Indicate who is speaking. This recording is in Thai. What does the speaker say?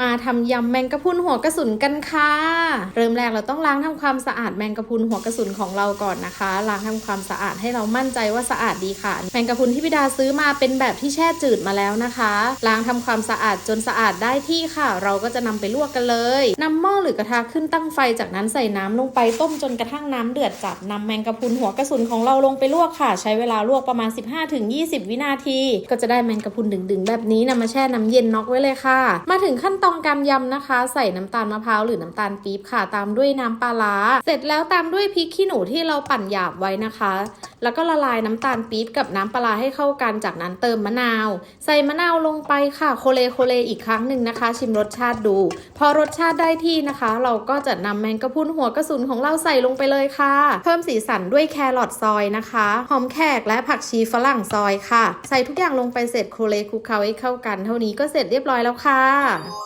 Speaker 1: มาทำยำแมงกะพุนหัวกระสุนกันค่ะ เริ่มแรกเราต้องล้างทำความสะอาดแมงกะพุนหัวกระสุนของเราก่อนนะคะ ล้างทำความสะอาดให้เรามั่นใจว่าสะอาดดีค่ะ แมงกะพุนที่พี่ดาซื้อมาเป็นแบบที่แช่จืดมาแล้วนะคะ ล้างทำความสะอาดจนสะอาดได้ที่ค่ะ เราก็จะนำไปลวกกันเลยนำหม้อหรือกระทะขึ้นตั้งไฟจากนั้นใส่น้ำลงไปต้มจนกระทั่งน้ำเดือดจัดนำแมงกะพุนหัวกระสุนของเราลงไปลวกค่ะ ใช้เวลาลวกประมาณ 15-20 วินาที ก็จะได้แมงกะพุนดึงๆแบบนี้นำมาแช่น้ำเย็นน็อกไว้เลยค่ะ มาถึงขั้นตอนการยำนะคะ ใส่น้ำตาลมะพร้าวหรือน้ำตาลปี๊บค่ะ ตามด้วยน้ำปลาร้าเสร็จแล้วตามด้วยพริกขี้หนูที่เราปั่นหยาบไว้นะคะ แล้วก็ละลายน้ำตาลปี๊บกับน้ำปลาร้าให้เข้ากันจากนั้นเติมมะนาว ใส่มะนาวลงไปค่ะโคเลโคเลอีกครั้งหนึ่งนะคะ ชิมรสชาติดู พอรสชาติได้ที่นะคะ เราก็จะนำแมงกะพรุนหัวกระสุนของเราใส่ลงไปเลยค่ะ เพิ่มสีสันด้วยแครอทซอยนะคะหอมแขกและผักชีฝรั่งซอยค่ะ ใส่ทุกอย่างลงไปเสร็จโคเลคลุกเคล้าให้เข้ากัน เท่านี้ก็เสร็จเรียบร้อยแล้วค่ะ